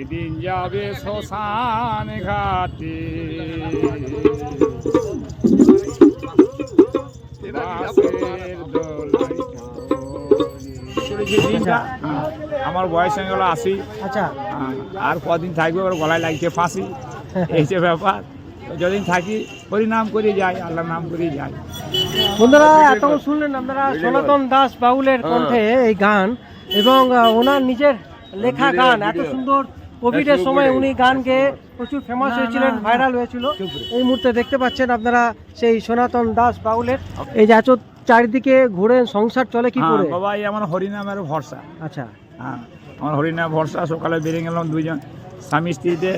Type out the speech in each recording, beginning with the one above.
যেদিন যাবে শ্মশান ঘাটে। বাঁশের দোলাই করে যে দিনটা আমার বয়স হয়ে গেল আশি। আচ্ছা। হ্যাঁ, আর কদিন থাকবে ওর গলায় লাগছে ফাঁসি। এই যে ব্যাপার। যদিন থাকি হরিনাম করে যাই আল্লাহ নাম করে যাই। বন্ধুরা এতক্ষণ শুনলেন আপনারা সনাতন দাস বাউলের কণ্ঠে এই গান এবং ওনার নিজের লেখা গান এত সুন্দর কোভিডের সময় উনি গান গেয়ে প্রচুর ফেমাস হয়েছিলেন ভাইরাল হয়েছিল। এই মুহূর্তে দেখতে পাচ্ছেন আপনারা সেই সনাতন দাস বাউলের। এই যে এত চারিদিকে ঘুরে সংসার চলে কি হ্যাঁ, করে? বাবা এই আমার হরিনামের ভরসা। আচ্ছা। হ্যাঁ আমার হরিনাম ভরসা সকালে বেরিয়ে গেলাম দুইজন স্বামী স্ত্রীতে।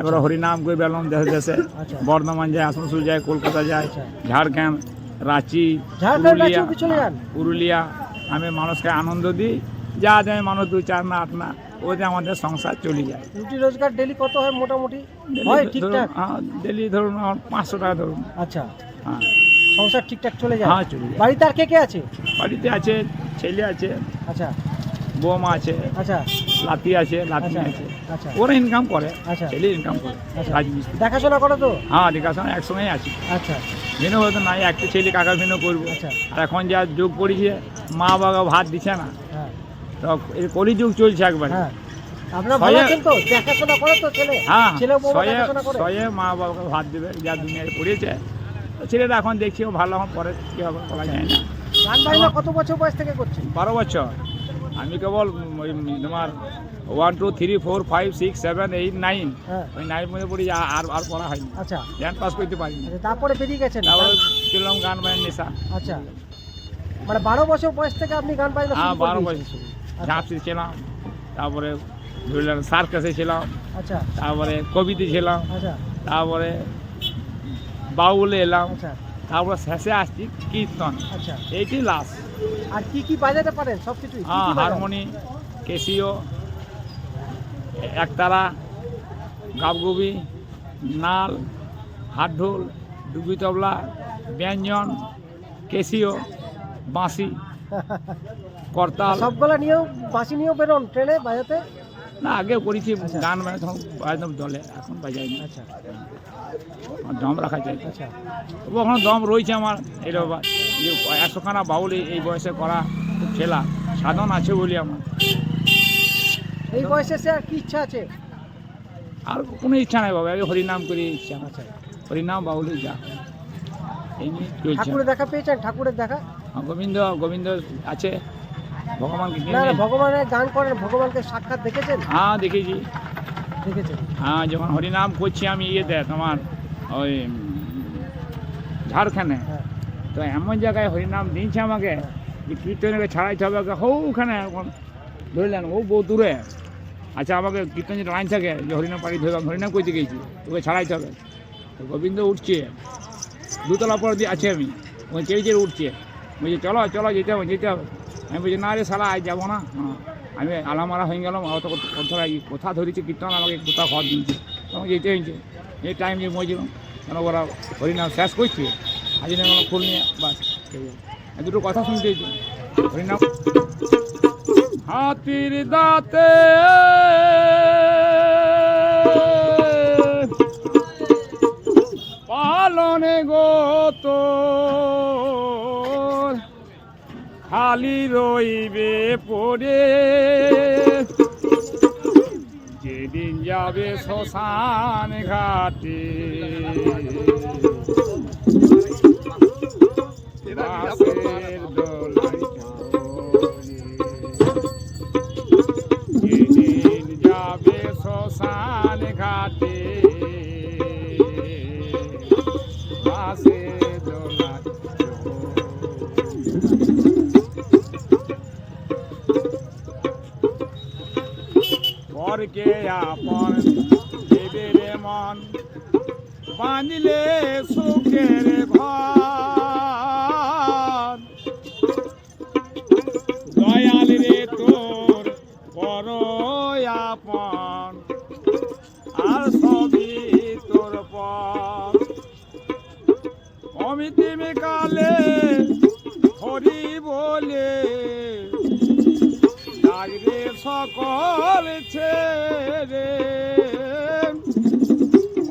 এবারে হরিনাম করে বেরলাম দেশে দেশে। আচ্ছা। বর্ধমান যায় আসানসোল যায় কলকাতা যায় আচ্ছা। ঝাড়খণ্ড রাঁচি পুরুলিয়া? পুরুলিয়া। আমি মানুষকে আনন্দ দিই যা দেয় মানুষ দু চার না আট না ওতে আমাদের সংসার চলে যায়। রুটি রোজগার ডেলি কত হয় মোটামুটি? হয় ঠিকঠাক? ডেলি ধরুন আমার পাঁচশো টাকা ধরুন। আচ্ছা। হ্যাঁ। সংসার ঠিকঠাক চলে যায়? হ্যাঁ চলে যায়। বাড়িতে আর কে কে আছে? বাড়িতে আছে ছেলে আছে আচ্ছা। বৌমা আছে আচ্ছা। লাতি আছে লাতি আচ্ছা আছে। আচ্ছা। ওরা ইনকাম করে আচ্ছা। ছেলে ইনকাম করে আচ্ছা। রাজমিস্ত্রি দেখাশোনা করো তো? হ্যাঁ দেখাশোনা একসঙ্গেই আছি। আচ্ছা। ভিন্ন হয়তো নাই একটা ছেলে কাকা ভিন্ন করব। আচ্ছা। আর এখন যা যুগ পড়েছে মা বাবা ভাত দিচ্ছে না। হ্যাঁ তো এই কলি চলছে একবার। হ্যাঁ। ছয়ে- হ্যাঁ মা বাবাকে ভাত দেবে যা দুনিয়ায় পড়েছে। তো ছেলেটা এখন দেখছি ভালো এখন পরে কী হবে বলা যায় না। গান বাজনা কত বছর বয়স থেকে করছেন বারো বছর। আমি কেবল ওই তোমার one two three four five six seven eight nine ওই নাইন মধ্যে পড়ি আর আর- পড়া হয়নি। আচ্ছা। জ্ঞান পাস করতে পারিনি। আচ্ছা, তারপরে বেরিয়ে গেছেন। তারপরে চললাম গান বাজনা নেশা। আচ্ছা। মানে বারো বছর বয়স থেকে আপনি গান বাজনা হ্যাঁ বারো? বছর। ঝাঁপসি ছিলাম তারপরে ধরলেন সার্কাসে ছিলাম আচ্ছা। তারপরে কবিতে ছিলাম আচ্ছা। তারপরে বাউলে এলাম আচ্ছা। তারপরে শেষে আসছি কীর্তন। আচ্ছা। এইটি লাস্ট আর কি কি বাজাতে পারেন সব কিছুই হ্যাঁ হারমোনি কেসিও একতারা গাবগুবি নাল হাতঢোল ডুবি তবলা ব্যঞ্জন কেসিও বাঁশি। করতাল সবগুলা নিয়েও বাঁশি নিয়েও বেরোন ট্রেনে বাজাতে না আগে করেছি আচ্ছা। গান বাজনা তখন দলে এখন বাজাই না আচ্ছা দম রাখা যায়। আচ্ছা। তবু এখন দম রয়েছে আমার এই ব্যাপার যে একশোখানা বাউল এই- বয়সে করা খেলা সাধন আছে বলি আমার। এই বয়সে সে আর কি ইচ্ছা আছে? আর কোনো ইচ্ছা নাই বাবা আগে হরিনাম করে ইচ্ছা আচ্ছা। হরিনাম বাউলে যা। এই নিয়ে ঠাকুরের দেখা পেয়েছেন? ঠাকুরের দেখা? গোবিন্দ গোবিন্দ আছে? ভগবানকে না ভগবানের গান করেন ভগবানকে সাক্ষাৎ দেখেছেন? হ্যাঁ দেখেছি। দেখেছেন? হ্যাঁ যখন হরিনাম করছি আমি ইয়েতে তোমার ওই ঝাড়খানে। হ্যাঁ। তো এমন জায়গায় হরিনাম দিয়েছে আমাকে যে কীর্তনকে ছাড়াইতে হবে ওখানে এখন ধরলেন ও বহু দূরে। আচ্ছা আমাকে কীর্তন যে লাইন থাকে যে হরিনাম পাড়ি ধরে হরিনাম করতে গেছি তোকে ছাড়াইতে হবে। তো গোবিন্দ উঠছে দুতলা পর দিয়ে আছে আমি ওই চেয়ে চেয়ে উঠছে। বলছি চলো চলো, যেতে হবে যেতে হবে। আমি বলছি, না রে সালা আজ যাব না। হ্যাঁ। আমি আলামারা হয়ে গেলাম অত কথা কোথা ধরেছে, কীর্তন আমাকে কোথা ঘর দিয়েছে। আমাকে যেতে হয়েছে। এই টাইম যে মজলাম কেন ওরা হরিনাম শেষ করছে? আজ ফুল নিয়ে বাস দুটো কথা শুনতে হরিনাম হাতির দাঁতে খালি রইবে পড়ে যেদিন যাবে শ্মশান ঘাটে। যেদিন যাবে শ্মশান ঘাটে। পরকে আপন দেবের মন। বাঁধলে সুখের সকল ছেড়ে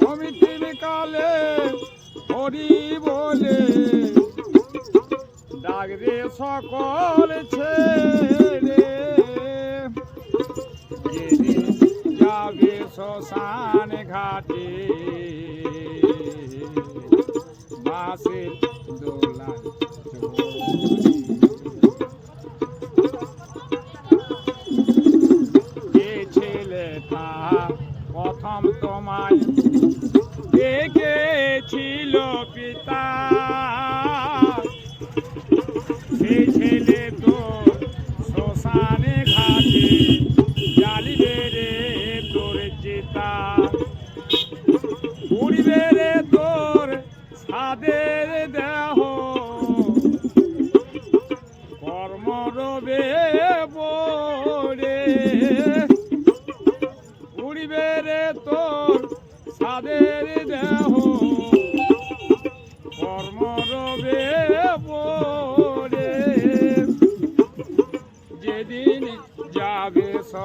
অমিতির কালে হরি বলে ডাকরে সকল ছেড়ে। যাবে শ্মশান ঘাটে বাসের দোলায় তোমায় দেখেছিল পিতা। সেই ছেলে তো শ্মশানে ঘাটে জ্বালিবে রে তোর চিতা। উড়বে রে তোর সাদের দেহ। কর্ম রবে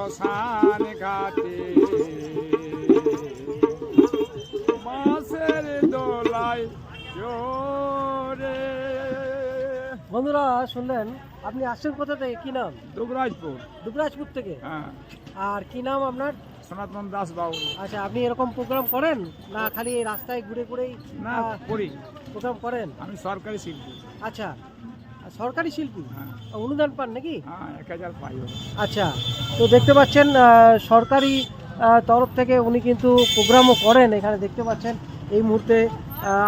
শ্মশান ঘাটে। মাসের দোলায় জোরে। বন্ধুরা শুনলেন? আপনি আসছেন কোথা থেকে? কি নাম? দুবরাজপুর। দুবরাজপুর থেকে? হ্যাঁ। আর কি নাম আপনার? সনাতন দাস বাবু। আচ্ছা আপনি এরকম প্রোগ্রাম করেন? না খালি রাস্তায় ঘুরে ঘুরেই না করি। প্রোগ্রাম করেন? আমি সরকারি শিল্পী। আচ্ছা সরকারি শিল্পী? হ্যাঁ। অনুদান পান নাকি? হ্যাঁ। আচ্ছা তো দেখতে পাচ্ছেন সরকারি তরফ থেকে উনি কিন্তু প্রোগ্রামও করেন এখানে দেখতে পাচ্ছেন এই মুহূর্তে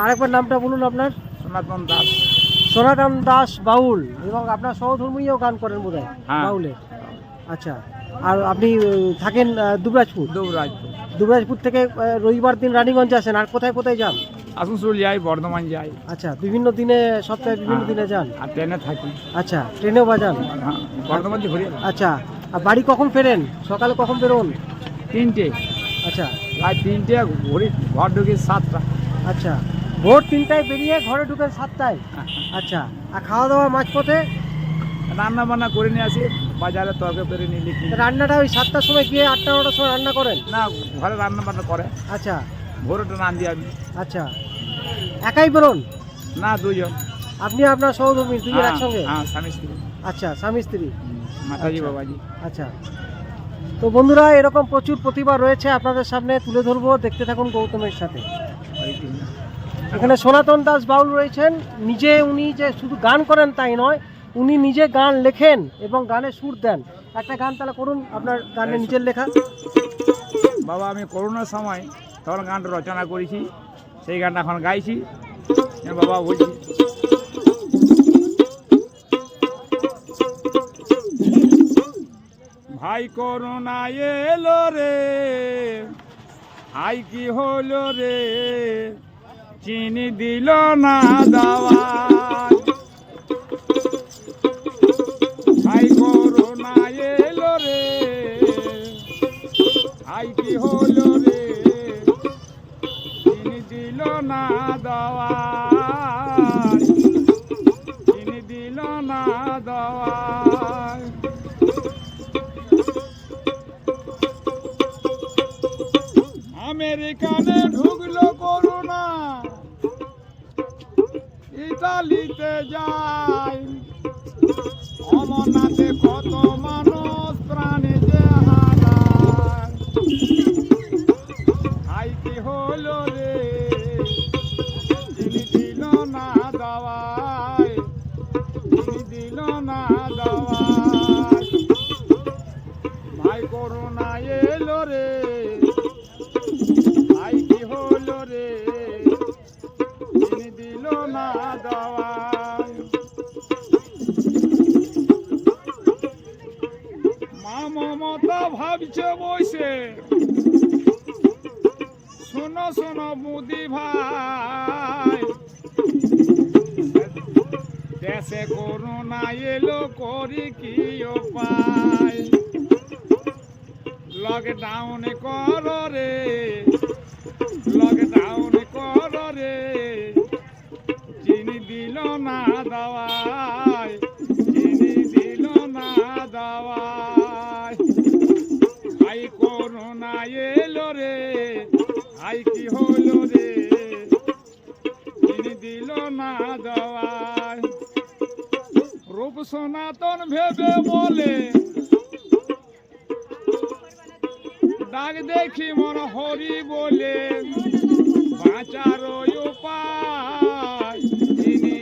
আরেকবার নামটা বলুন আপনার। সনাতন দাস। সনাতন দাস বাউল এবং আপনার সহধর্মীয় গান করেন বোধ হয়। হ্যাঁ। বাউলের আচ্ছা আর আপনি থাকেন দুবরাজপুর? দুবরাজপুর। দুবরাজপুর থেকে রবিবার দিন রানীগঞ্জে আসেন আর কোথায় কোথায় যান? আসানসোল যাই বর্ধমান যাই। আচ্ছা বিভিন্ন দিনে সপ্তাহে বিভিন্ন হ্যাঁ। দিনে যান? আর ট্রেনে থাকি। আচ্ছা ট্রেনেও বাজান হ্যাঁ বর্ধমান দিয়ে ঘুরে। আচ্ছা আর বাড়ি কখন ফেরেন? সকালে কখন বেরোন? তিনটে। আচ্ছা। রাত তিনটে ঘুরি ঘর ঢুকে সাতটা। আচ্ছা ভোর তিনটায় বেরিয়ে ঘরে ঢুকে সাতটায়? আচ্ছা আর খাওয়া দাওয়া মাঝপথে? রান্না বান্না করে নিয়ে আসি বাজারে তরকারি পেরে নিয়ে লিখি। রান্নাটা ওই সাতটার সময় গিয়ে আটটা নটার সময় রান্না করেন? না ঘরে রান্না বান্না করে। আচ্ছা ভোরটা রান দিই আমি। আচ্ছা। একাই বেরোন না দুজন আপনি আপনার সহধর্মী দুজন হ্যাঁ, একসঙ্গে? হ্যাঁ স্বামী স্ত্রী। আচ্ছা স্বামী স্ত্রী। মাতাজি আচ্ছা। বাবাজি। আচ্ছা। তো বন্ধুরা এরকম প্রচুর প্রতিভা রয়েছে আপনাদের সামনে তুলে ধরবো দেখতে থাকুন গৌতমের সাথে। এখানে সনাতন দাস বাউল রয়েছেন। নিজে উনি যে শুধু গান করেন তাই নয় উনি নিজে গান লেখেন এবং গানে সুর দেন। একটা গান তাহলে করুন আপনার গানে নিজের লেখা। বাবা আমি করোনার সময় তখন গানটা রচনা করেছি, সেই গানটা এখন গাইছি। বাবা বলছি, ভাই করোনা এলো রে আই কি হলো রে, চিনি দিল না দাওয়া ভাই করোনা এলো রে আই কি হলো না না আমেরিকানে ঢুকলো করোনা ইতালিতে যায়। অমরনাথে করোনা আই কি হলো না দাওয়াই মা মমতা ভাবছে বসে শোনো শোনো মুদি ভাই। দেশে করোনা এলো, করি কি উপায়? লকডাউন কর রে লকডাউন কর রে চিনি দিল না দাওয়াই ডাক দেখি মন হরি বলে। বাঁচার উপায় তিনি